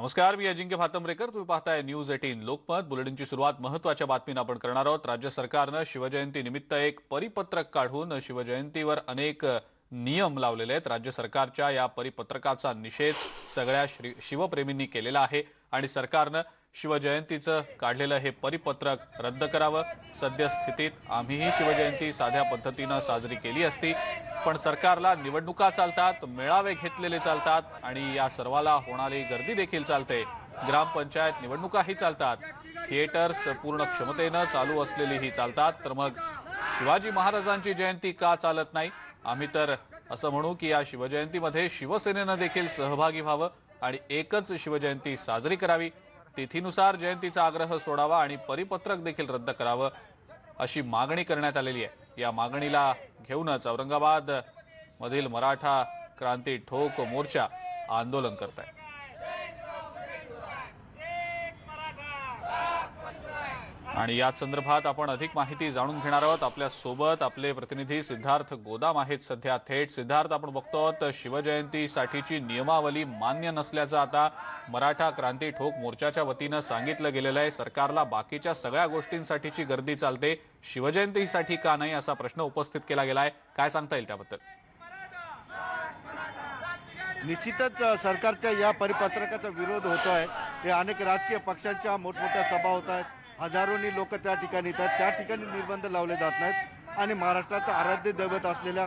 नमस्कार मी अजिंक्य भातंब्रेकर. तुम्ही पाहताय न्यूज एटीन लोकमत. बुलेटिनची सुरुवात महत्त्वाच्या बातमीनं आपण करणार आहोत. राज्य सरकारनं शिवजयंती निमित्त एक परिपत्रक काढून शिवजयंतीवर अनेक नियम लावलेले आहेत. राज्य सरकारच्या या परिपत्रकाचा निषेध सगळ्या श्री शिवप्रेमींनी केलेला आहे आणि सरकारनं शिवजयंतीचं काढलेलं हे परिपत्रक रद्द करावं. सद्यस्थितीत आम्हीही शिवजयंती साध्या पद्धतीनं साजरी केली असती. पण सरकारला निवडणुका चालतात मेळावे घेतलेले चालतात आणि या सर्वाला होणारी गर्दी देखील चालते. ग्रामपंचायत निवडणुकाही चालतात. थिएटर्स पूर्ण क्षमतेनं चालू असलेलीही चालतात. तर मग शिवाजी महाराजांची जयंती का चालत नाही? आम्ही तर असं म्हणू की या शिवजयंतीमध्ये शिवसेनेनं देखील सहभागी व्हावं आणि एकच शिवजयंती साजरी करावी. तिथीनुसार जयंतीचा आग्रह सोडावा आणि परिपत्रक देखील रद्द करावं अशी मागणी करण्यात आलेली आहे. या मागणीला घेऊनच औरंगाबाद मधील मराठा क्रांती ठोक मोर्चा आंदोलन करत आहे. आणि याच संदर्भात आपण अधिक माहिती जाणून घेणार आहोत. आपल्यासोबत आपले प्रतिनिधी सिद्धार्थ गोदाम आहेत. सध्या थेट सिद्धार्थ आपण बघतो आहोत शिवजयंतीसाठीची नियमावली मान्य नसल्याचं आता मराठा क्रांती ठोक मोर्चाच्या वतीनं सांगितलं गेलेलं आहे. सरकारला बाकीच्या सगळ्या गोष्टींसाठीची गर्दी चालते. शिवजयंतीसाठी का नाही असा प्रश्न उपस्थित केला गेला आहे. काय सांगता येईल त्याबद्दल? निश्चितच सरकारच्या या परिपत्रकाचा विरोध होतो आहे हे अनेक राजकीय पक्षांच्या मोठमोठ्या सभा होत आहेत. हजारोनी लोक त्या ठिकाणी येतात. त्या ठिकाणी निर्बंध लावले जात नाहीत. आणि महाराष्ट्राचं आराध्य दैवत असलेल्या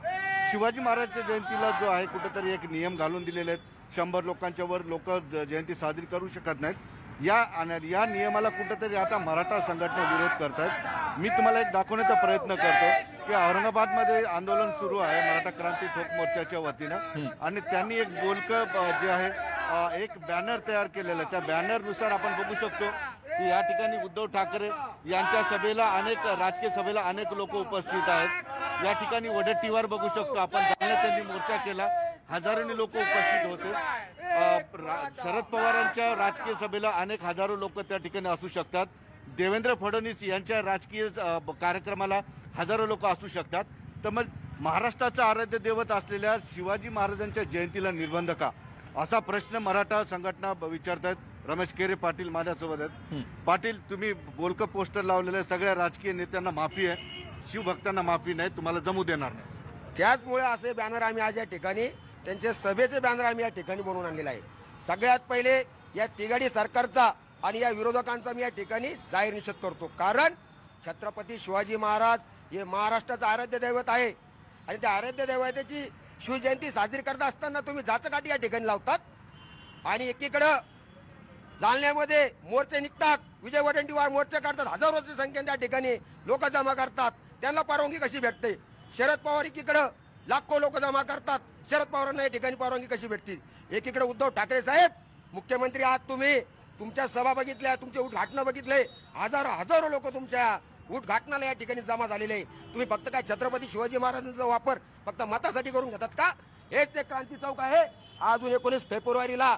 शिवाजी महाराजच्या जयंतीला जो आहे कुठेतरी एक नियम घालून दिलेले आहेत. शंभर लोकांच्या वर लोक जयंती साजरी करू शकत नाहीत. या या नियमाला कुठेतरी आता मराठा संघटना विरोध करतायत. मी तुम्हाला एक दाखवण्याचा प्रयत्न करतो की औरंगाबादमध्ये आंदोलन सुरू आहे मराठा क्रांती ठोक मोर्चाच्या वतीनं. आणि त्यांनी एक बोलकं जे आहे एक बॅनर तयार केलेला आहे. त्या बॅनरनुसार आपण बघू शकतो की या ठिकाणी उद्धव ठाकरे यांच्या सभेला अनेक राजकीय सभेला अनेक लोक उपस्थित आहेत. या ठिकाणी वडट्टीवर बघू शकतो आपण. जालन्यात त्यांनी मोर्चा केला. हजारोनी लोक उपस्थित होते. रा- शरद पवारांच्या राजकीय सभेला अनेक हजारो लोक त्या ठिकाणी असू शकतात. देवेंद्र फडणवीस यांच्या राजकीय कार्यक्रमाला हजारो लोक असू शकतात. तर मग महाराष्ट्राचं आराध्य दैवत असलेल्या शिवाजी महाराजांच्या जयंतीला निर्बंध का? असा प्रश्न मराठा संघटना ब- विचारतायत रमेश केरे पाटील माझ्यासोबत आहेत. पाटील तुम्ही बोलकं पोस्टर लावलेलं आहे. सगळ्या राजकीय नेत्यांना माफी आहे. शिवभक्तांना माफी नाही. तुम्हाला जमू देणार नाही. त्याचमुळे असे बॅनर आम्ही आज या ठिकाणी त्यांचे सभेचे बॅनर आम्ही या ठिकाणी बनवून आणलेले आहे. सगळ्यात पहिले या तिघाडी सरकारचा आणि या विरोधकांचा मी या ठिकाणी जाहीर निषेध करतो. कारण छत्रपती शिवाजी महाराज हे महाराष्ट्राचं आराध्य दैवत आहे. आणि त्या आराध्य दैवताची शिवजयंती साजरी करत असताना तुम्ही जाचकाठी या ठिकाणी लावतात. आणि एकीकडं जालन्यामध्ये मोर्चे निघतात. विजय वडेंटीवार मोर्चे काढतात. हजारोची संख्येने त्या ठिकाणी लोक जमा करतात. त्यांना परवानगी कशी भेटते? शरद पवार एकीकडं लाखो लोक जमा करतात. शरद पवारांना या ठिकाणी परवानगी कशी भेटतील? एकीकडे उद्धव ठाकरे साहेब मुख्यमंत्री आहात तुम्ही. तुमच्या सभा बघितल्या तुमचे उद्घाटनं बघितले. हजारो हजारो लोक तुमच्या उद्घाटनाला या ठिकाणी जमा झालेले आहे. तुम्ही फक्त काय छत्रपती शिवाजी महाराजांचा वापर फक्त मतासाठी करून घेतात का? हेच ते क्रांती चौक आहे. अजून एकोणीस फेब्रुवारीला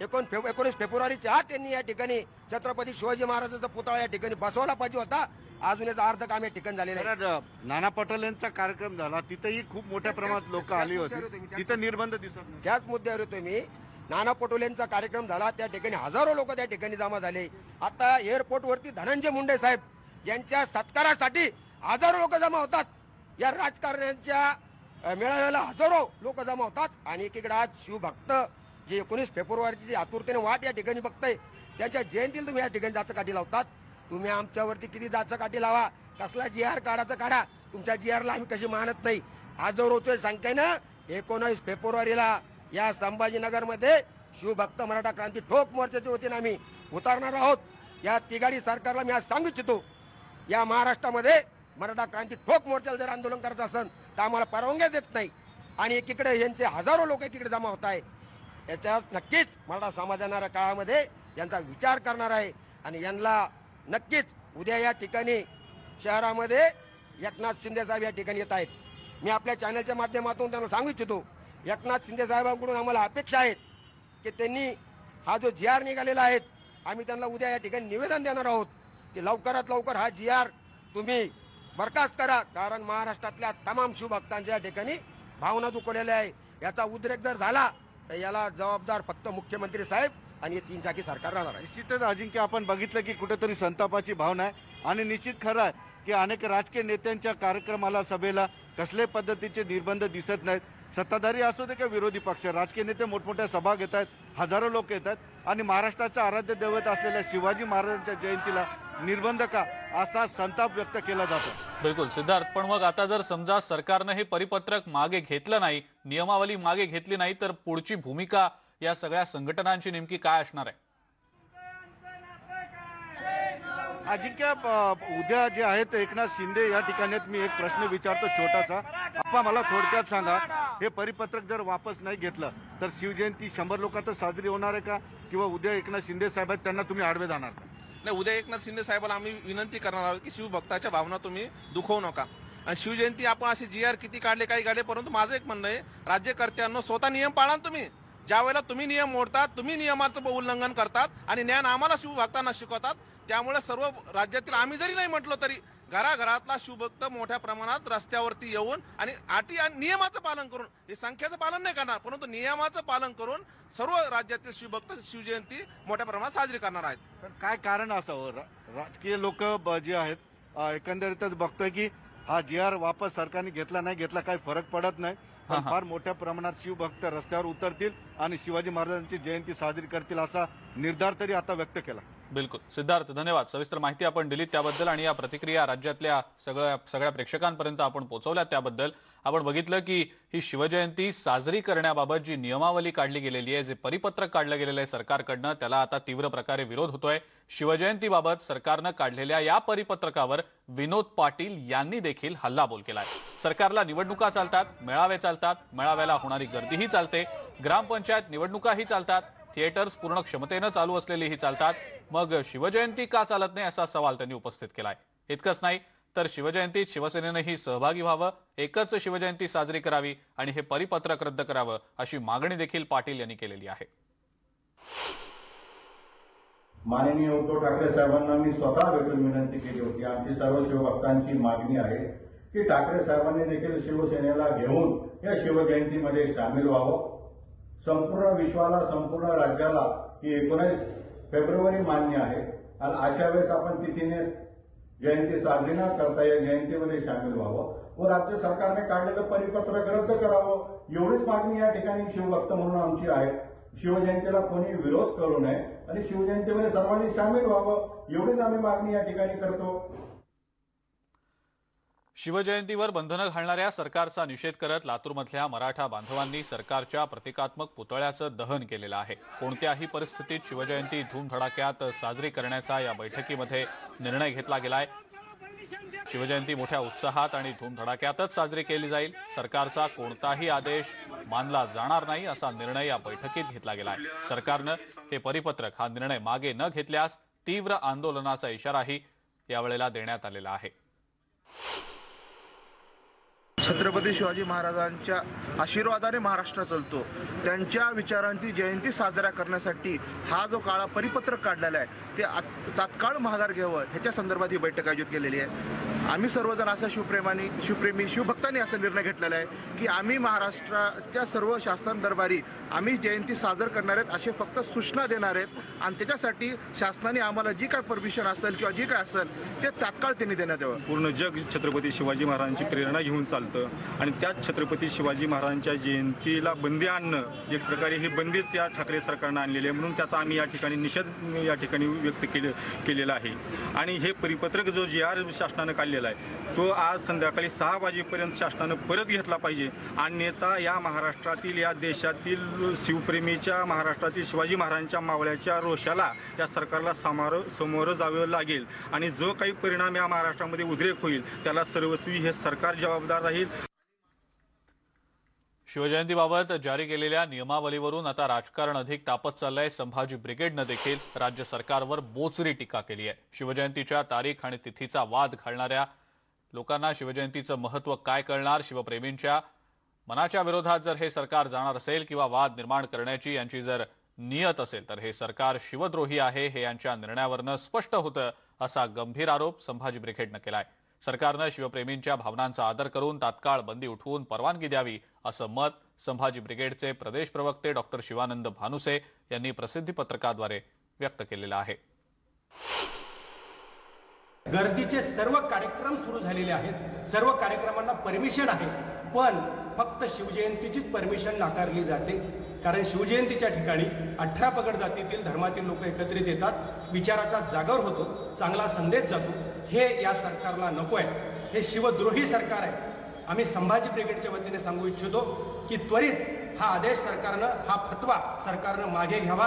एकोण फेब एकोणीस फेब्रुवारीच्या आत त्यांनी या ठिकाणी छत्रपती शिवाजी महाराजांचा पुतळा या ठिकाणी बसवला पाहिजे होता. अजून याचं अर्ध काम या ठिकाणी झालेलं आहे. नाना पटोलेंचा कार्यक्रम झाला. तिथेही खूप मोठ्या प्रमाणात लोक आली होती. तिथं निर्बंध दिसत नाही त्याच मुद्द्यावर येतोय मी. नाना पटोलेंचा कार्यक्रम झाला. त्या ठिकाणी हजारो लोक त्या ठिकाणी जमा झाले. आता एअरपोर्ट वरती धनंजय मुंडे साहेब यांच्या सत्कारासाठी हजारो लोक जमा होतात. या राजकारण्यांच्या मेळाव्याला हजारो लोक जमा होतात. आणि एकीकडे आज शिवभक्त जे एकोणीस फेब्रुवारीची जी आतुरतेने वाट या ठिकाणी बघताय त्यांच्या जयंतीला तुम्ही या ठिकाणी जाचं काठी लावतात. तुम्ही आमच्यावरती किती जाचं काठी लावा कसला जी आर काढाचं काढा तुमच्या जी आरला आम्ही कशी मानत नाही. हजारोच्या संख्येनं एकोणावीस फेब्रुवारीला या संभाजीनगरमध्ये शिवभक्त मराठा क्रांती ठोक मोर्चाच्या वतीने आम्ही उतारणार आहोत. या तिघाडी सरकारला मी आज सांगू इच्छितो. या महाराष्ट्रामध्ये मराठा क्रांती ठोक मोर्चाला जर आंदोलन करत असेल तर आम्हाला परवानग्या देत नाही. आणि एकीकडे यांचे हजारो लोक तिकडे जमा होत आहे. याच्यात नक्कीच मराठा समाज येणाऱ्या काळामध्ये यांचा विचार करणार आहे. आणि यांना नक्कीच उद्या या ठिकाणी शहरामध्ये एकनाथ शिंदे साहेब या ठिकाणी येत आहेत. मी आपल्या चॅनलच्या माध्यमातून त्यांना सांगू इच्छितो एकनाथ शिंदे साहेबांकडून आम्हाला अपेक्षा आहेत की त्यांनी हा जो जी आर निघालेला आहे आम्ही त्यांना उद्या या ठिकाणी निवेदन देणार आहोत. की लवकरात लवकर हा जी आर तुम्ही बरखास्त करा कारण महाराष्ट्रातल्या तमाम शिवभक्तांच्या या ठिकाणी भावना दुखवलेल्या आहे. याचा उद्रेक जर झाला तर याला जबाबदार फक्त मुख्यमंत्री साहेब आणि हे तीन चाकी सरकार राहणार आहे. निश्चितच अजिंक्य आपण बघितलं की कुठेतरी संतापाची भावना आहे. आणि निश्चित खरं आहे की अनेक राजकीय नेत्यांच्या कार्यक्रमाला सभेला कसल्याही पद्धतीचे निर्बंध दिसत नाहीत. सत्ताधारी असू दे किंवा विरोधी पक्ष राजकीय नेते मोठमोठ्या सभा घेत आहेत हजारो लोक येत आहेत आणि महाराष्ट्राचा आराध्य दैवत असलेल्या शिवाजी महाराजांच्या जयंतीला निर्बंध का असा संताप व्यक्त केला जातो. बिलकुल सिद्धार्थ. पण मग आता जर समजा सरकारनं हे परिपत्रक मागे घेतलं नाही नियमावली मागे घेतली नाही तर पुढची भूमिका या सगळ्या संघटनांची नेमकी काय असणार आहे? अजिंक्य उद्या जे आहेत एकनाथ शिंदे या ठिकाणी. मी एक प्रश्न विचारतो छोटासा. आप्पा मला थोडक्यात सांगा हे परिपत्रक जर वापस नाही घेतलं तर शिवजयंती शंभर लोकांत साजरी होणार आहे का? किंवा उद्या एकनाथ शिंदे साहेब आहेत त्यांना तुम्ही आडवे जाणार का? नाही उद्या एकनाथ शिंदे साहेबाला आम्ही विनंती करणार आहोत की शिवभक्ताच्या भावना तुम्ही दुखवू नका. आणि शिवजयंती आपण असे जी आर किती काढले काही काढले परंतु माझं एक म्हणणं आहे राज्यकर्त्यांनो स्वतः नियम पाळा तुम्ही. ज्या वेळेला तुम्ही नियम मोडतात तुम्ही नियमाचं उल्लंघन करतात आणि ज्ञान आम्हाला शिवभक्तांना शिकवतात त्यामुळे सर्व राज्यातील आम्ही जरी नाही म्हटलो तरी घराघरातला शिवभक्त मोठ्या प्रमाणात रस्त्यावरती येऊन आणि अटी आणि नियमाचं पालन करून हे संख्येचं पालन नाही करणार परंतु नियमाचं पालन करून सर्व राज्यातील शिवभक्त शिवजयंती मोठ्या प्रमाणात साजरी करणार आहेत. तर काय कारण असावं? राजकीय लोक जे आहेत एकंदरीतच बघतोय की हा जी आर वापस सरकारने घेतला नाही घेतला काही फरक पडत नाही. पण. फार मोठ्या प्रमाणात शिवभक्त रस्त्यावर उतरतील आणि शिवाजी महाराजांची जयंती साजरी करतील असा निर्धार तरी आता व्यक्त केला. बिलकुल. सिद्धार्थ धन्यवाद. सविस्तर माहिती आपण दिली त्याबद्दल आणि या प्रतिक्रिया राज्यातल्या सगळ्या सगळ्या प्रेक्षकांपर्यंत आपण पोहोचवल्या त्याबद्दल. आपण बघितलं की ही शिवजयंती साजरी करण्याबाबत जी नियमावली काढली गेलेली आहे जे परिपत्रक काढलं गेलेलं आहे सरकारकडनं त्याला आता तीव्र प्रकारे विरोध होतोय. शिवजयंतीबाबत सरकारनं काढलेल्या या परिपत्रकावर विनोद पाटील यांनी देखील हल्लाबोल केला आहे सरकारला निवडणुका चालतात मेळावे चालतात मेळाव्याला होणारी गर्दीही चालते ग्रामपंचायत निवडणुकाही चालतात थिएटर्स पूर्ण क्षमतेनं चालू असलेलीही चालतात मग शिवजयंती का चालत नाही असा सवाल त्यांनी उपस्थित केलाय. इतकंच नाही तर शिवजयंतीत शिवसेनेनंही सहभागी व्हावं एकच शिवजयंती साजरी करावी आणि हे परिपत्रक रद्द करावं अशी मागणी देखील पाटील यांनी केलेली आहे. माननीय उद्धव ठाकरे साहेबांना मी स्वतः भेटून विनंती केली होती. आमची सर्व शिवभक्तांची मागणी आहे की ठाकरे साहेबांनी देखील शिवसेनेला घेऊन या शिवजयंतीमध्ये सामील व्हावं. संपूर्ण विश्वाला संपूर्ण राज्याला ही एकोणीस फेब्रुवारी मान्य आहे. आणि अशा वेळेस आपण तिथीने जयंती साजरी न करता या जयंतीमध्ये सामील व्हावं. व राज्य सरकारने काढलेलं परिपत्रक रद्द करावं. एवढीच मागणी या ठिकाणी शिवभक्त म्हणून आमची आहे. शिवजयंतीला कोणी विरोध करू नये. आणि शिवजयंतीमध्ये सर्वांनी सामील व्हावं. एवढीच आम्ही मागणी या ठिकाणी करतो. शिवजयंतीवर बंधनं घालणाऱ्या सरकारचा निषेध करत लातूरमधल्या मराठा बांधवांनी सरकारच्या प्रतिकात्मक पुतळ्याचं दहन केलेलं आहे. कोणत्याही परिस्थितीत शिवजयंती धूमधडाक्यात साजरी करण्याचा या बैठकीमध्ये निर्णय घेतला गेलाय. शिवजयंती मोठ्या उत्साहात आणि धूमधडाक्यातच साजरी केली जाईल. सरकारचा कोणताही आदेश मानला जाणार नाही असा निर्णय या बैठकीत घेतला गेलाय. सरकारनं हे परिपत्रक हा निर्णय मागे न घेतल्यास तीव्र आंदोलनाचा इशाराही यावेळेला देण्यात आलेला आहे. छत्रपती शिवाजी महाराजांच्या आशीर्वादाने महाराष्ट्र चालतो. त्यांच्या विचारांची जयंती साजरा करण्यासाठी हा जो काळा परिपत्रक काढलेला आहे ते आत- तात्काळ माघार घ्यावं ह्याच्या संदर्भात ही बैठक आयोजित केलेली आहे. आम्ही सर्वजण असं शिवप्रेमाने शिवप्रेमी शिवभक्तांनी असा निर्णय घेतलेला आहे की आम्ही महाराष्ट्राच्या सर्व शासन दरबारी आम्ही जयंती साजर करणार आहेत असे फक्त सूचना देणार आहेत आणि त्याच्यासाठी शासनाने आम्हाला जी काय परमिशन असेल किंवा जी काय असेल ते तात्काळ त्यांनी देण्यात यावं. पूर्ण जग छत्रपती शिवाजी महाराजांची प्रेरणा घेऊन चालतं. आणि त्याच छत्रपती शिवाजी महाराजांच्या जयंतीला बंदी आणणं एक प्रकारे हे बंदीच या ठाकरे सरकारनं आणलेली आहे. म्हणून त्याचा आम्ही या ठिकाणी निषेध या ठिकाणी व्यक्त केले केलेला आहे. आणि हे परिपत्रक जो जी आर शासनानं काढलेला आहे तो आज संध्याकाळी सहा वाजेपर्यंत शासनानं परत घेतला पाहिजे. अन्यथा या महाराष्ट्रातील या देशातील शिवप्रेमीच्या महाराष्ट्रातील शिवाजी महाराजांच्या मावळ्याच्या रोषाला या सरकारला समारो समोरं जावं लागेल. आणि जो काही परिणाम या महाराष्ट्रामध्ये उद्रेक होईल त्याला सर्वस्वी हे सरकार जबाबदार राहील. शिवजयंतीबाबत जारी केलेल्या नियमावलीवरून आता राजकारण अधिक तापत चाललंय. संभाजी ब्रिगेडनं देखील राज्य सरकारवर बोचरी टीका केली आहे. शिवजयंतीच्या तारीख आणि तिथीचा वाद घालणाऱ्या लोकांना शिवजयंतीचं महत्त्व काय कळणार? शिवप्रेमींच्या मनाच्या विरोधात जर हे सरकार जाणार असेल किंवा वाद निर्माण करण्याची यांची जर नियत असेल तर हे सरकार शिवद्रोही आहे हे यांच्या निर्णयावरनं स्पष्ट होतं असा गंभीर आरोप संभाजी ब्रिगेडनं केला आहे सरकारनं शिवप्रेमींच्या भावनांचा आदर करून तात्काळ बंदी उठवून परवानगी द्यावी असं मत संभाजी ब्रिगेडचे प्रदेश प्रवक्ते डॉक्टर शिवानंद भानुसे यांनी प्रसिद्धी पत्रकाद्वारे व्यक्त केलेलं आहे. गर्दीचे सर्व कार्यक्रम सुरू झालेले आहेत. सर्व कार्यक्रमांना परमिशन आहे. पण फक्त शिवजयंतीचीच परमिशन नाकारली जाते. कारण शिवजयंतीच्या ठिकाणी अठरा पगड जातीतील धर्मातील लोक एकत्रित येतात. विचाराचा जागर होतो. चांगला संदेश जातो. हे या सरकारला नको आहे हे शिवद्रोही सरकार आहे. आम्ही संभाजी ब्रिगेडच्या वतीने सांगू इच्छितो की त्वरित हा आदेश सरकारनं हा फतवा सरकारनं मागे घ्यावा.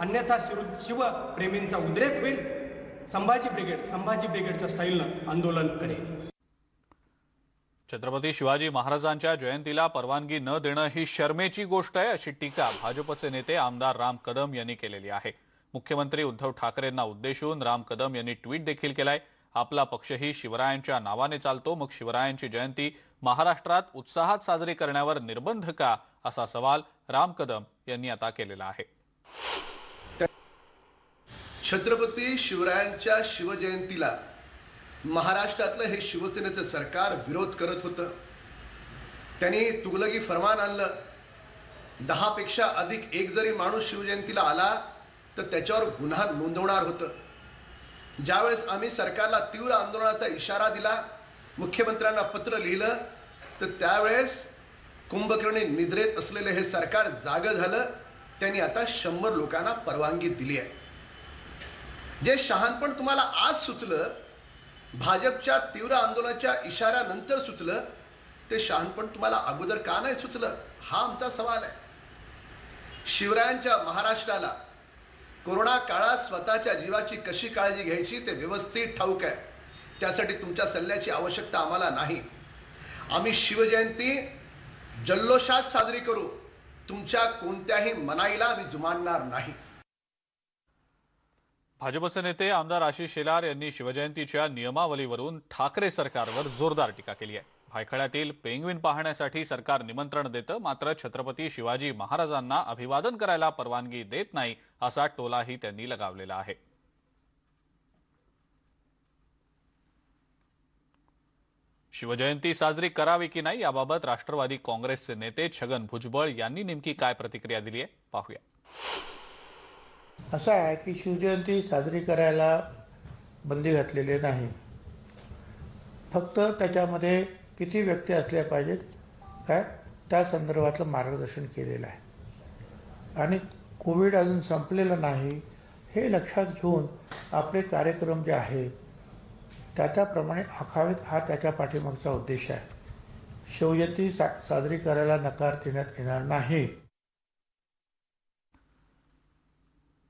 अन्यथा शिव शिवप्रेमींचा उद्रेक होईल. संभाजी ब्रिगेड संभाजी ब्रिगेडच्या स्टाईलनं आंदोलन करेल. छत्रपती शिवाजी महाराजांच्या जयंतीला परवानगी न देणं ही शर्मेची गोष्ट आहे अशी टीका भाजपचे नेते आमदार राम कदम यांनी केलेली आहे. मुख्यमंत्री उद्धव ठाकरेंना उद्देशून राम कदम यांनी ट्विट देखील केलाय. आपला पक्षही शिवरायांच्या नावाने चालतो मग शिवरायांची जयंती महाराष्ट्रात उत्साहात साजरी करण्यावर निर्बंध का? असा सवाल राम कदम यांनी आता केलेला आहे. छत्रपती शिवरायांच्या शिवजयंतीला महाराष्ट्रातलं हे शिवसेनेचं सरकार विरोध करत होतं. त्यांनी तुगलकी फरमान आणलं. दहापेक्षा अधिक एक जरी माणूस शिवजयंतीला आला तर त्याच्यावर गुन्हा नोंदवणार होतं. ज्यावेळेस आम्ही सरकारला तीव्र आंदोलनाचा इशारा दिला मुख्यमंत्र्यांना पत्र लिहिलं तर त्यावेळेस कुंभकर्णी निद्रेत असलेलं हे सरकार जागं झालं. त्यांनी आता शंभर लोकांना परवानगी दिली आहे. जे शहाणपण तुम्हाला आज सुचलं भाजपच्या तीव्र आंदोलनाच्या इशाऱ्यानंतर सुचलं ते शहाणपण तुम्हाला अगोदर का नाही सुचलं? हा आमचा सवाल आहे. शिवरायांच्या महाराष्ट्राला कोरोना काळात स्वतःच्या जीवाची कशी काळजी घ्यायची ते व्यवस्थित ठाऊक आहे. त्यासाठी तुमच्या सल्ल्याची आवश्यकता आम्हाला नाही. आम्ही शिवजयंती जल्लोषात साजरी करू. तुमच्या कोणत्याही मनाईला आम्ही जुमानणार नाही. भाजपचे नेते आमदार आशिष शेलार यांनी शिवजयंतीच्या नियमावलीवरून ठाकरे सरकारवर जोरदार टीका केली आहे. भायखळ्यातील पेंग्विन पाहण्यासाठी सरकार निमंत्रण देतं मात्र छत्रपती शिवाजी महाराजांना अभिवादन करायला परवानगी देत नाही असा टोलाही त्यांनी लगावलेला आहे. शिवजयंती साजरी करावी की नाही याबाबत राष्ट्रवादी काँग्रेसचे नेते छगन भुजबळ यांनी नेमकी काय प्रतिक्रिया दिली आहे पाहूया. असं आहे की शिवजयंती साजरी करायला बंदी घातलेली नाही. फक्त त्याच्यामध्ये किती व्यक्ती असल्या पाहिजेत? काय? त्या संदर्भातलं मार्गदर्शन केलेलं आहे. आणि कोविड अजून संपलेलं नाही हे लक्षात घेऊन आपले कार्यक्रम जे आहेत त्या त्याप्रमाणे आखावेत हा त्याच्या पाठीमागचा उद्देश आहे. शिवजयंती सा साजरी करायला नकार देण्यात येणार नाही.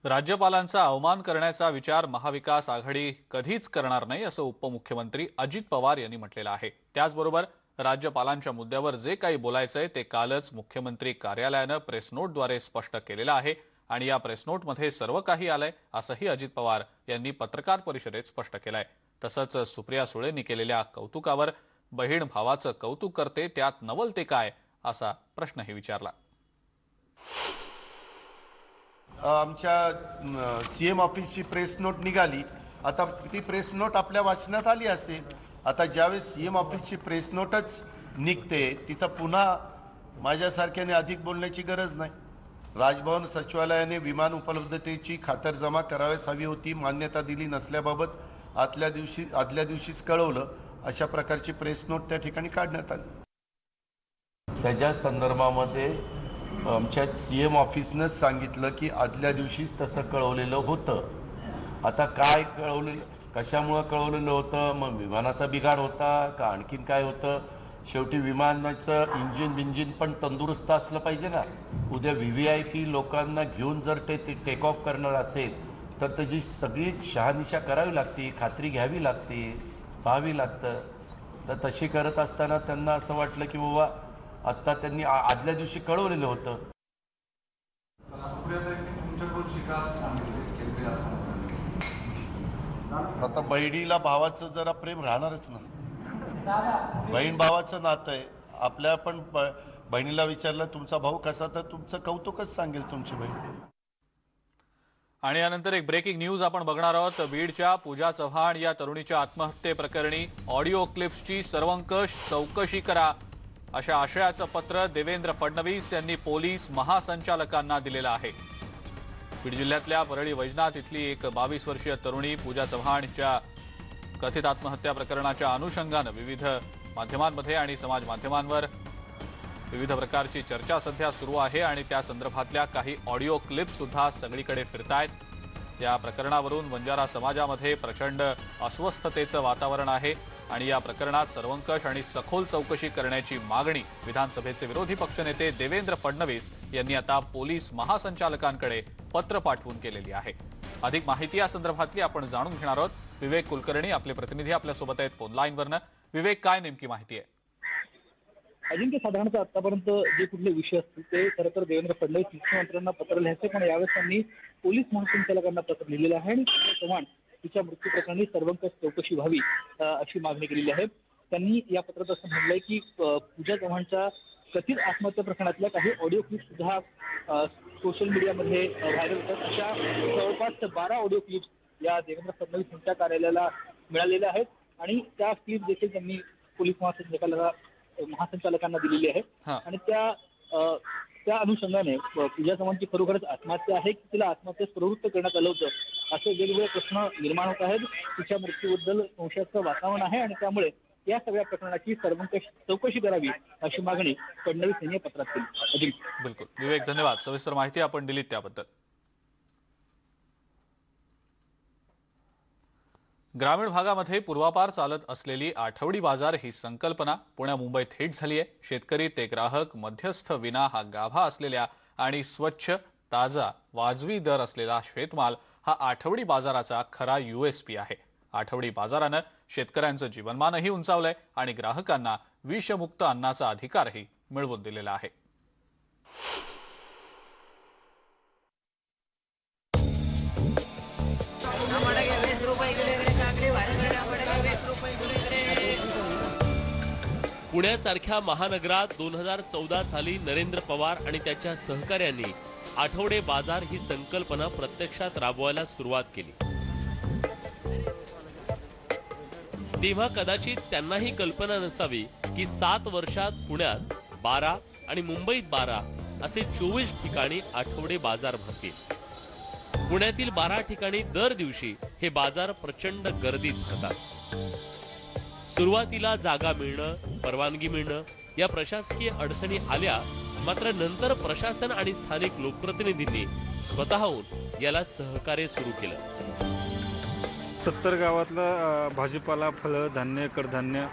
राज्यपालांचा अवमान करण्याचा विचार महाविकास आघाडी कधीच करणार नाही असं उपमुख्यमंत्री अजित पवार यांनी म्हटलेलं आहे. त्याचबरोबर राज्यपालांच्या मुद्द्यावर जे काही बोलायचंय ते कालच मुख्यमंत्री कार्यालयानं प्रेसनोटद्वारे स्पष्ट केलेलं आहे आणि या प्रेसनोटमध्ये सर्व काही आलंय असंही अजित पवार यांनी पत्रकार परिषदेत स्पष्ट केलंय. तसंच सुप्रिया सुळेंनी केलेल्या कौतुकावर बहीण भावाचं कौतुक करते त्यात नवल ते काय असा प्रश्नही विचारला. आमच्या सी एम ऑफिसची प्रेस नोट निघाली. आता ती प्रेस नोट आपल्या वाचनात आली असेल आता ज्यावेळेस सी एम ऑफिसची प्रेस नोटच निघते तिथं पुन्हा माझ्यासारख्याने अधिक बोलण्याची गरज नाही. राजभवन सचिवालयाने विमान उपलब्धतेची खातरजमा करावयास हवी होती मान्यता दिली नसल्याबाबत आदल्या दिवशी आदल्या दिवशीच कळवलं. अशा प्रकारची प्रेस नोट त्या ठिकाणी काढण्यात आली. त्याच्या संदर्भामध्ये आमच्या सी एम ऑफिसनंच सांगितलं की आदल्या दिवशीच तसं कळवलेलं होतं. आता काय कळवलेलं कशामुळं कळवलेलं होतं? मग विमानाचा बिघाड होता का? आणखीन काय होतं? शेवटी विमानाचं इंजिन बिंजिन पण तंदुरुस्त असलं पाहिजे ना. उद्या व्ही व्ही आय पी लोकांना घेऊन जर ते टेक ऑफ करणार असेल तर त्याची सगळी शहानिशा करावी लागते खात्री घ्यावी लागते पाहावी लागतं. तर तशी करत असताना त्यांना असं वाटलं की बाबा आत्ता त्यांनी आदल्या दिवशी कळवलेलं होतं. आता बहिणीला भावाचं जरा प्रेम राहणारच ना. बहीण भावाचं नातं आहे. आपल्या पण बहिणीला विचारलं तुमचा भाऊ कसा? तर तुमचं कौतुकच सांगेल तुमची बहीण. आणि यानंतर एक ब्रेकिंग न्यूज आपण बघणार आहोत. बीडच्या पूजा चव्हाण या तरुणीच्या आत्महत्येप्रकरणी ऑडिओ क्लिप्सची सर्वंकष चौकशी करा. अशा आशयाचं पत्र देवेंद्र फडणवीस यांनी पोलीस महासंचालकांना दिलेलं आहे. बीड जिल्ह्यातल्या परळी वैजनाथ इथली एक बावीस वर्षीय तरुणी पूजा चव्हाणच्या कथित आत्महत्या प्रकरणाच्या अनुषंगानं विविध माध्यमांमध्ये आणि समाज माध्यमांवर विविध प्रकारची चर्चा सध्या सुरू आहे आणि त्या संदर्भातल्या काही ऑडिओ क्लिपसुद्धा सगळीकडे फिरतायत. या प्रकरणावरून बंजारा समाजामध्ये प्रचंड अस्वस्थतेचं वातावरण आहे. आणि या प्रकरणात सर्वंकष आणि सखोल चौकशी करण्याची मागणी विधानसभेचे विरोधी पक्षनेते देवेंद्र फडणवीस यांनी आता पोलीस महासंचालकांकडे पत्र पाठवून केलेली आहे. अधिक माहिती या संदर्भातली आपण जाणून घेणार आहोत. विवेक कुलकर्णी आपले प्रतिनिधी आपल्यासोबत आहेत फोन लाईनवरनं विवेक काय नेमकी माहिती आहे? अजिंक्य साधारणतः आतापर्यंत जे कुठले विषय असतील ते खरं तर देवेंद्र फडणवीस मुख्यमंत्र्यांना पत्र लिहायचे पण यावेळेस त्यांनी पोलीस महासंचालकांना पत्र लिहिलेलं आहे. आणि चव्हाण तिच्या मृत्यू प्रकरणी सर्वंकष चौकशी व्हावी अशी मागणी केलेली आहे. त्यांनी या पत्रात असं म्हटलंय की पूजा चव्हाणच्या कथित आत्महत्या प्रकरणातल्या काही ऑडिओ क्लिप सुद्धा सोशल मीडियामध्ये व्हायरल होतात. अशा जवळपास बारा ऑडिओ क्लिप्स या देवेंद्र फडणवीस यांच्या कार्यालयाला मिळालेल्या आहेत आणि त्या क्लिप देखील त्यांनी पोलीस महासंचालकाला महासंचालकांना दिलेली आहे. आणि त्या त्या अनुषंगाने पूजा चव्हाणची खरोखरच आत्महत्या आहे की तिला आत्महत्येस प्रवृत्त करण्यात आलं होतं असे वेगवेगळे प्रश्न निर्माण होत आहेत. तिच्या मृत्यूबद्दल संशयाचं वातावरण आहे आणि त्यामुळे या सगळ्या प्रकरणाची सर्वंकष चौकशी करावी अशी मागणी फडणवीस यांनी पत्रात केली. बिलकुल. विवेक धन्यवाद. सविस्तर माहिती आपण दिलीत त्याबद्दल. ग्रामीण भागामध्ये पूर्वापार चालत असलेली आठवडी बाजार ही संकल्पना पुण्या मुंबईत हिट झाली आहे. शेतकरी ते ग्राहक मध्यस्थ विना हा गाभा असलेल्या आणि स्वच्छ ताजा वाजवी दर असलेला शेतमाल हा आठवडी बाजाराचा खरा यूएसपी आहे. आठवडी बाजारानं शेतकऱ्यांचं जीवनमानही उंचावलंय आणि ग्राहकांना विषमुक्त अन्नाचा अधिकारही मिळवून दिलेला आहे. पुण्यासारख्या महानगरात दोन हजार चौदा साली नरेंद्र पवार आणि त्याच्या सहकाऱ्यांनी आठवडे बाजार ही संकल्पना प्रत्यक्षात राबवायला सुरुवात केली. तेव्हा कदाचित त्यांनाही कल्पना नसावी की सात वर्षात पुण्यात बारा आणि मुंबईत बारा असे चोवीस ठिकाणी आठवडे बाजार भरतील. पुण्यातील बारा ठिकाणी दर दिवशी हे बाजार प्रचंड गर्दीत भरतात. सुरुवातीला जागा मिळणं परवानगी मिळणं या प्रशासकीय अडचणी आल्या मात्र नंतर प्रशासन आणि स्थानिक लोकप्रतिनिधींनी स्वतःहून याला सहकार्य सुरू केलं. सत्तर गावातलं भाजीपाला फळं धान्य कडधान्य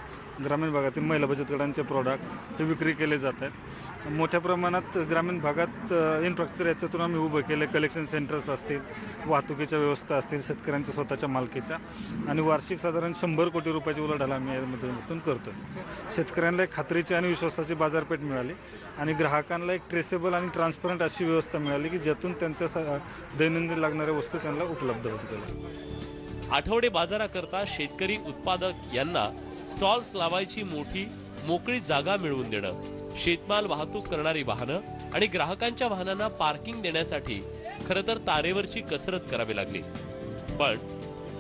ग्रामीण भागातील महिला बचत गटांचे प्रॉडक्ट हे विक्री केले जात आहेत. मोठ्या प्रमाणात ग्रामीण भागात इन्फ्रास्ट्रक्चर याच्यातून आम्ही उभं केले कलेक्शन सेंटर्स असतील वाहतुकीच्या व्यवस्था असतील शेतकऱ्यांच्या स्वतःच्या मालकीच्या. आणि वार्षिक साधारण शंभर कोटी रुपयाची उलाढाल आम्ही यामधून करतो शेतकऱ्यांना एक खात्रीची आणि विश्वासाची बाजारपेठ मिळाली. आणि ग्राहकांना एक ट्रेसेबल आणि ट्रान्सपरंट अशी व्यवस्था मिळाली की ज्यातून त्यांच्या दैनंदिन लागणाऱ्या वस्तू त्यांना उपलब्ध होत गेल्या आठवडे बाजाराकरता शेतकरी उत्पादक यांना स्टॉल्स लावायची मोठी मोकळी जागा मिळवून देणं शेतमाल वाहतूक करणारी वाहनं आणि ग्राहकांच्या वाहनांना पार्किंग देण्यासाठी खरं तर तारेवरची कसरत करावी लागली. पण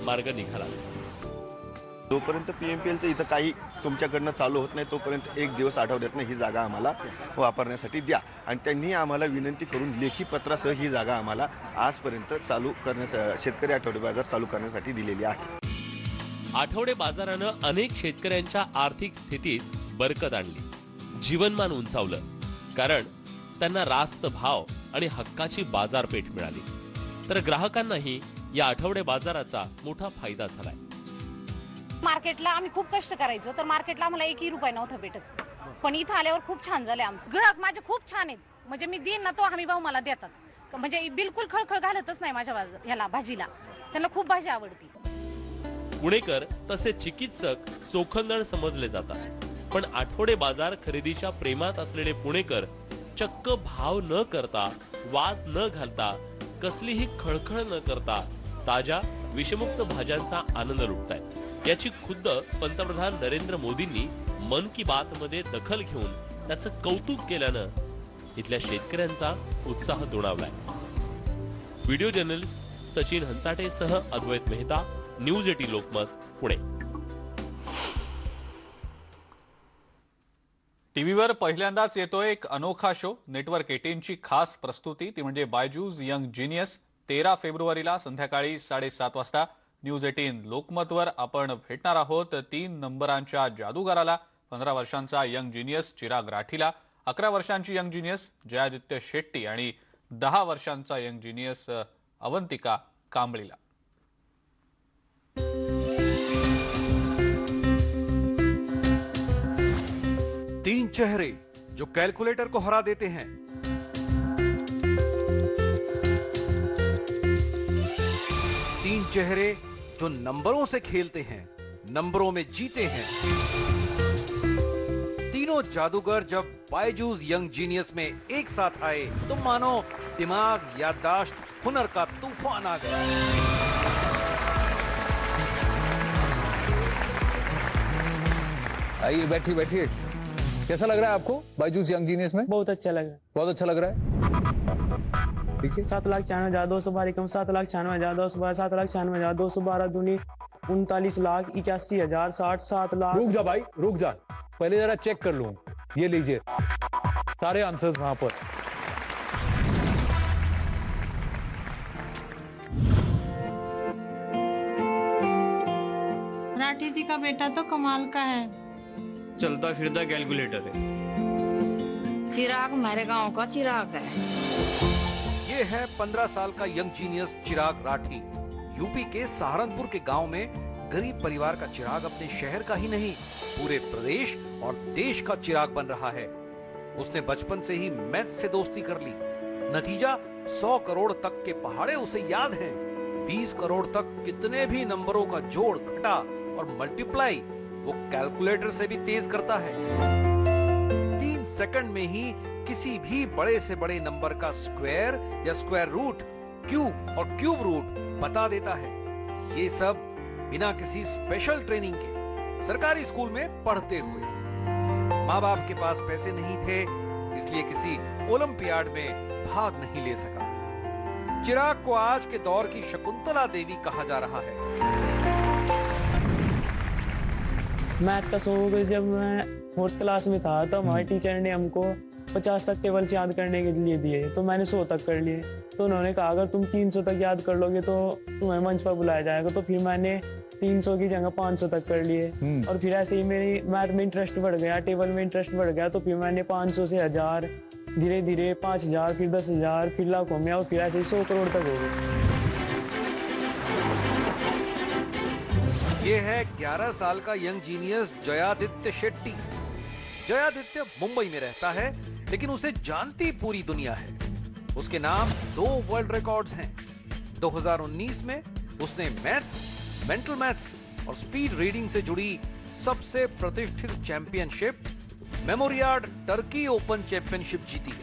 मार्ग निघालाच. जोपर्यंत पी एम पी एलचं इथं काही तुमच्याकडनं चालू होत नाही तोपर्यंत एक दिवस आठवड्यातनं ही जागा आम्हाला वापरण्यासाठी द्या. आणि त्यांनी आम्हाला विनंती करून लेखी पत्रासह ही जागा आम्हाला आजपर्यंत चालू करण्याचा शेतकरी आठवडे बाजार चालू करण्यासाठी दिलेली आहे. आठवडे बाजारानं अनेक शेतकऱ्यांच्या आर्थिक स्थितीत बरकत आणली. जीवनमान उंचावलं. कारण त्यांना रास्त भाव आणि हक्काची बाजारपेठ मिळाली. तर ग्राहकांनाही या आठवडे बाजाराचा मोठा फायदा झालाय. मार्केटला आम्ही खूप कष्ट करायचो तर मार्केटला आम्हाला एकही रुपये नव्हता भेटत. पण इथं आल्यावर खूप छान झाले आमचं. ग्राहक माझे खूप छान आहेत. म्हणजे मी देईन ना तो हमी भाऊ मला देतात. म्हणजे बिलकुल खळखळ घालतच नाही माझ्या बाज- ह्याला भाजीला. त्यांना खूप भाजी आवडती. पुणेकर तसे चिकित्सक चोखंदळ समजले जातात. पण आठवडे बाजार खरेदीच्या प्रेमात असलेले पुणेकर चक्क भाव न करता वाद न घालता कसलीही खळखळ न करता ताज्या विषमुक्त भाज्यांचा आनंद लुटतायत. याची खुद्द पंतप्रधान नरेंद्र मोदींनी मन की बात मध्ये दखल घेऊन त्याचं कौतुक केल्यानं इथल्या शेतकऱ्यांचा उत्साह दुणावलाय. व्हिडिओ जर्नलिस्ट सचिन हंचाटेसह अद्वैत मेहता न्यूज एटी लोकमत पुणे. टीव्हीवर पहिल्यांदाच येतोय एक अनोखा शो. नेटवर्क एटीनची खास प्रस्तुती ती म्हणजे बायजूज यंग जिनियस. तेरा फेब्रुवारीला संध्याकाळी साडेसात वाजता न्यूज एटीन लोकमतवर आपण भेटणार आहोत. तीन नंबरांच्या जादूगाराला पंधरा वर्षांचा यंग जिनियस चिराग राठीला अकरा वर्षांची यंग जिनियस जयादित्य शेट्टी आणि दहा वर्षांचा यंग जिनियस अवंतिका कांबळीला. तीन चेहरे जो कैलकुलेटर को हरा देते हैं। तीन चेहरे जो नंबरों से खेलते हैं, नंबरों में जीते हैं। तीनों जादूगर जब बायजूस यंग जीनियस में एक साथ आए तो मानो दिमाग याददाश्त हुनर का तूफ़ान आ गया। आइए बैठिए बैठिए। कैसा लग रहा है आपको बायजूस यंग जीनियस में? बहुत अच्छा लग रहा है। बहुत अच्छा लग रहा है। देखिए। सात लाख छियानवे हज़ार दो सौ बारह कम सात लाख छियानवे हज़ार दो सौ बारह सात लाख छियानवे हज़ार दो सौ बारह दूनी उनतालीस लाख इक्यासी हज़ार साठ सात लाख। रुक जा भाई रुक जा। पहले जरा चेक कर लूँ ये लीजिए। सारे आंसर्स वहाँ पर। राठी जी का बेटा तो कमाल का है। चलता फिरता कैलकुलेटर है। चिराग हमारे गाँव का चिराग है। ये है पंद्रह साल का young genius Chirag Rathi. UP के सहारनपुर के गाँव में गरीब परिवार का चिराग अपने शहर का ही नहीं पूरे प्रदेश और देश का चिराग बन रहा है। उसने बचपन से ही मैथ से दोस्ती कर ली। नतीजा 100 करोड़ तक के पहाड़े उसे याद हैं। 20 करोड़ तक कितने भी नंबरों का जोड़ घटा और मल्टीप्लाई वो कैलकुलेटर से भी तेज करता है। तीन सेकंड में ही किसी भी बड़े से बड़े नंबर का स्क्वायर या स्क्वायर रूट, क्यूब और क्यूब रूट बता देता है। ये सब बिना किसी स्पेशल ट्रेनिंग के सरकारी स्कूल में पढ़ते हुए। माँ बाप के पास पैसे नहीं थे, इसलिए किसी ओलंपियाड में भाग नहीं ले सका। चिराग को आज के दौर की शकुंतला देवी कहा जा रहा है। मैथ का शौक जब मैं फोर्थ क्लास में था तो हमारे टीचर ने हमको पचास तक टेबल्स याद करने के लिए दिए तो मैंने सौ तक कर लिए। तो उन्होंने कहा अगर तुम तीन सौ तक याद कर लोगे तो तुम्हें मंच पर बुलाया जाएगा। तो फिर मैंने तीन सौ की जगह पाँच सौ तक कर लिए। और फिर ऐसे ही मेरी मैथ में इंटरेस्ट बढ़ गया टेबल में इंटरेस्ट बढ़ गया तो फिर मैंने पाँच सौ से हज़ार धीरे धीरे पाँच हज़ार फिर दस हज़ार फिर लाखों में और फिर ऐसे ही सौ करोड़ तक हो गए। ये है 11 साल का यंग जीनियस जयादित्य शेट्टी। जयादित्य मुंबई में रहता है, लेकिन उसे जानती पूरी दुनिया है। उसके नाम दो वर्ल्ड रिकॉर्ड्स हैं। 2019 में उसने मैथ्स मेंटल मैथ्स और स्पीड रीडिंग से जुड़ी सबसे प्रतिष्ठित championship memoriad Turkey open championship जीती।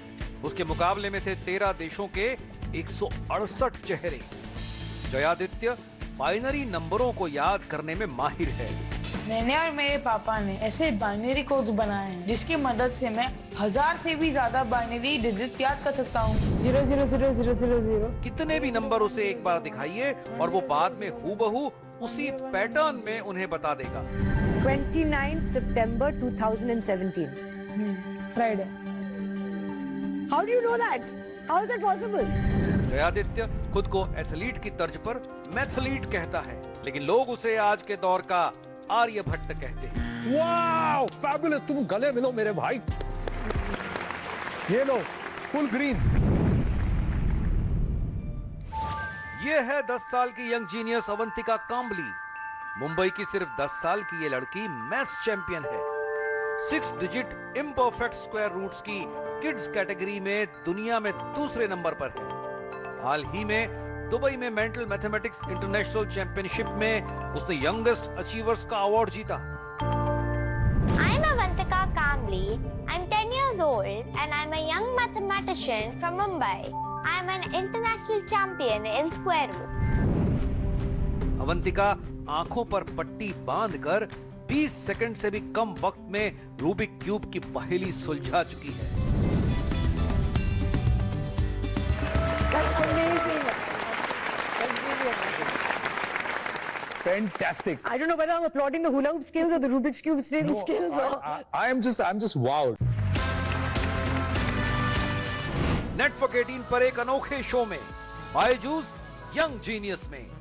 उसके मुकाबले में थे तेरह देशों के एक सौ अड़सठ चेहरे। जयादित्य बाइनरी नंबरों को याद करने में माहिर है मैंने और मेरे पापा ने ऐसे बाइनरी कोड्स बनाए हैं जिसकी मदद से मैं हज़ार से भी ज़्यादा बाइनरी डिजिट याद कर सकता हूँ zero zero zero zero zero zero कितने भी नंबर उसे एक बार दिखाइए और वो बाद में हूबहू उसी पैटर्न में उन्हें बता देगा 29 September 2017. Friday do you know that? How is that possible? Jayaditya खुद को एथलीट की तर्ज पर मैथलीट कहता है लेकिन लोग उसे आज के दौर का आर्यभट्ट कहते हैं। वाओ फैबुलस तुम गले मिलो मेरे भाई। ये लो फुल ग्रीन ये है 10 साल की यंग जीनियस अवंतिका कांबली। मुंबई की सिर्फ़ 10 साल की ये लड़की मैथ्स चैंपियन है। Six digit imperfect square roots की किड्स कैटेगरी में दुनिया में दूसरे नंबर पर है। हाल ही में दुबई में मेंटल मैथमेटिक्स इंटरनेशनल चैंपियनशिप में उसने यंगेस्ट अचीवर्स का अवार्ड जीता। I am Avantika Kamli I am ten years old and I am a young mathematician from Mumbai I am an international champion in square roots Avantika आँखों पर पट्टी बांधकर 20 second से भी कम वक्त में रूबिक क्यूब की पहली सुलझा चुकी है। Fantastic. I don't know whether I'm applauding the hula hoop skills or the Rubik's cube skills. No, skills or... I, I, I am just I'm just wowed. Network 18 पर एक अनोखे शो में Byju's young genius में